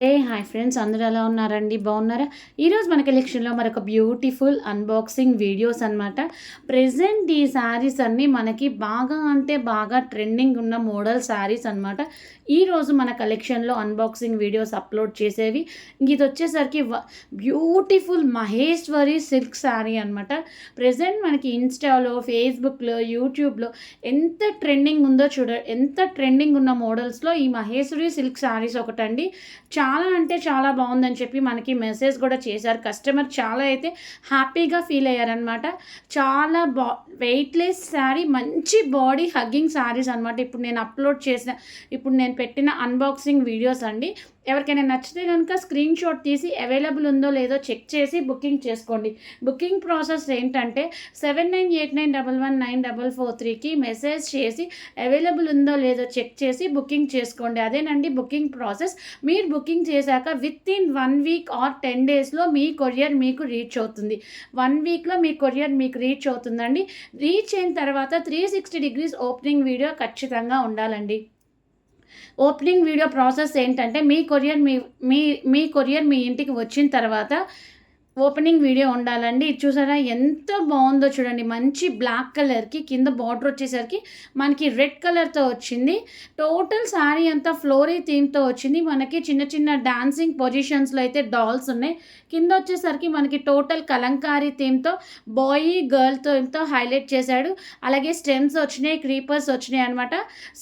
ఏ hi friends అందరూ ఎలా ఉన్నారండి? బాగున్నారా? ఈరోజు మన కలెక్షన్లో మరొక బ్యూటిఫుల్ అన్బాక్సింగ్ వీడియోస్ అనమాట ప్రజెంట్ ఈ శారీస్ అన్నీ మనకి బాగా అంటే బాగా ట్రెండింగ్ ఉన్న మోడల్ శారీస్ అనమాట ఈరోజు మన కలెక్షన్లో అన్బాక్సింగ్ వీడియోస్ అప్లోడ్ చేసేవి. ఇది వచ్చేసరికి బ్యూటిఫుల్ మహేశ్వరి సిల్క్ శారీ అనమాట ప్రజెంట్ మనకి ఇన్స్టాలో ఫేస్బుక్లో యూట్యూబ్లో ఎంత ట్రెండింగ్ ఉందో చూడ ఎంత ట్రెండింగ్ ఉన్న మోడల్స్లో ఈ మహేశ్వరి సిల్క్ శారీస్ ఒకటండి. చాలా చాలా అంటే చాలా బాగుందని చెప్పి మనకి మెసేజ్ కూడా చేశారు. కస్టమర్ చాలా అయితే హ్యాపీగా ఫీల్ అయ్యారనమాట చాలా బా వెయిట్లెస్ శారీ మంచి బాడీ హగ్గింగ్ శారీస్ అనమాట ఇప్పుడు నేను అప్లోడ్ చేసిన ఇప్పుడు నేను పెట్టిన అన్బాక్సింగ్ వీడియోస్ అండి. ఎవరికైనా నచ్చితే కనుక స్క్రీన్ షాట్ తీసి అవైలబుల్ ఉందో లేదో చెక్ చేసి బుకింగ్ చేసుకోండి. బుకింగ్ ప్రాసెస్ ఏంటంటే seven nine eight nine double one nine double four త్రీకి మెసేజ్ చేసి అవైలబుల్ ఉందో లేదో చెక్ చేసి బుకింగ్ చేసుకోండి. అదేనండి బుకింగ్ ప్రాసెస్ మీరు బుకింగ్ చేశాక within one week or ten డేస్లో మీ కొరియర్ మీకు రీచ్ అవుతుంది. వన్ వీక్లో మీ కొరియర్ మీకు రీచ్ అవుతుందండి. రీచ్ అయిన తర్వాత three sixty degrees opening video ఖచ్చితంగా ఉండాలండి. ఓపెనింగ్ వీడియో ప్రాసెస్ ఏంటంటే మీ కొరియర్ మీ మీ మీ కొరియర్ మీ ఇంటికి వచ్చిన తర్వాత ఓపెనింగ్ వీడియో ఉండాలండి. చూసారా ఎంత బాగుందో చూడండి. మంచి బ్లాక్ కలర్కి కింద బార్డర్ వచ్చేసరికి మనకి రెడ్ కలర్తో వచ్చింది. టోటల్ శారీ అంతా ఫ్లోరీ థీమ్తో వచ్చింది. మనకి చిన్న చిన్న డాన్సింగ్ పొజిషన్స్లో అయితే డాల్స్ ఉన్నాయి. కింద వచ్చేసరికి మనకి టోటల్ కలంకారీ థీమ్తో బాయ్ గర్ల్తో ఎంతో హైలైట్ చేశాడు. అలాగే స్టెమ్స్ వచ్చినాయి క్రీపర్స్ వచ్చినాయి అనమాట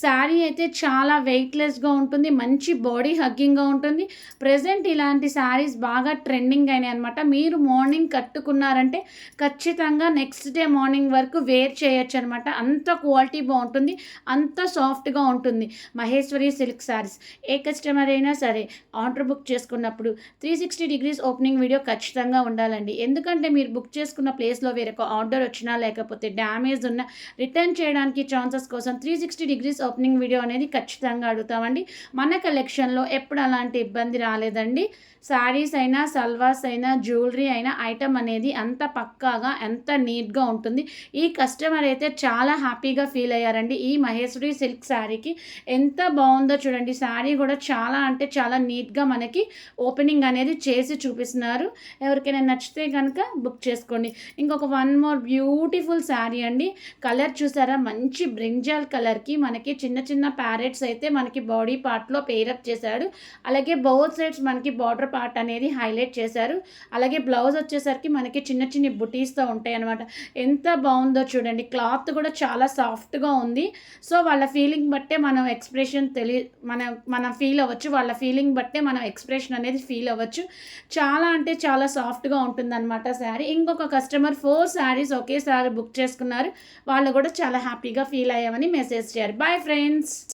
శారీ అయితే చాలా వెయిట్లెస్గా ఉంటుంది. మంచి బాడీ హగ్గింగ్గా ఉంటుంది. ప్రజెంట్ ఇలాంటి శారీస్ బాగా ట్రెండింగ్ అయినాయి అనమాట మీ మీరు మార్నింగ్ కట్టుకున్నారంటే ఖచ్చితంగా నెక్స్ట్ డే మార్నింగ్ వరకు వేర్ చేయొచ్చు అనమాట అంత క్వాలిటీ బాగుంటుంది అంత సాఫ్ట్గా ఉంటుంది. మహేశ్వరి సిల్క్ శారీస్ ఏ కస్టమర్ అయినా సరే ఆర్డర్ బుక్ చేసుకున్నప్పుడు three sixty degrees opening video ఖచ్చితంగా ఉండాలండి. ఎందుకంటే మీరు బుక్ చేసుకున్న ప్లేస్లో వేరొక ఆర్డర్ వచ్చినా లేకపోతే డ్యామేజ్ ఉన్న రిటర్న్ చేయడానికి ఛాన్సెస్ కోసం three sixty degrees opening video అనేది ఖచ్చితంగా అడుగుతామండి. మన కలెక్షన్లో ఎప్పుడు అలాంటి ఇబ్బంది రాలేదండి. శారీస్ అయినా సల్వార్స్ అయినా జ్యువెలరీ అయిన ఐటమ్ అనేది అంత పక్కాగా ఎంత నీట్గా ఉంటుంది. ఈ కస్టమర్ అయితే చాలా హ్యాపీగా ఫీల్ అయ్యారండి. ఈ మహేశ్వరి సిల్క్ శారీకి ఎంత బాగుందో చూడండి. శారీ కూడా చాలా అంటే చాలా నీట్గా మనకి ఓపెనింగ్ అనేది చేసి చూపిస్తున్నారు. ఎవరికైనా నచ్చితే కనుక బుక్ చేసుకోండి. ఇంకొక వన్ మోర్ బ్యూటిఫుల్ శారీ అండి. కలర్ చూసారా? మంచి బ్రింజాల్ కలర్కి మనకి చిన్న చిన్న ప్యారెట్స్ అయితే మనకి బాడీ పార్ట్లో పేరప్ చేశాడు. అలాగే బౌత్ సైడ్స్ మనకి బార్డర్ పార్ట్ అనేది హైలైట్ చేశారు. అలాగే బ్లౌజ్ వచ్చేసరికి మనకి చిన్న చిన్న బుటీస్తో ఉంటాయి అనమాట ఎంత బాగుందో చూడండి. క్లాత్ కూడా చాలా సాఫ్ట్గా ఉంది. సో వాళ్ళ ఫీలింగ్ బట్టే మనం ఎక్స్ప్రెషన్ తెలియ మన మనం ఫీల్ అవ్వచ్చు. వాళ్ళ ఫీలింగ్ బట్టే మనం ఎక్స్ప్రెషన్ అనేది ఫీల్ అవ్వచ్చు. చాలా అంటే చాలా సాఫ్ట్గా ఉంటుంది అనమాట శారీ. ఇంకొక కస్టమర్ ఫోర్ శారీస్ ఒకేసారి బుక్ చేసుకున్నారు. వాళ్ళు కూడా చాలా హ్యాపీగా ఫీల్ అయ్యామని మెసేజ్ చేయారు బాయ్ ఫ్రెండ్స్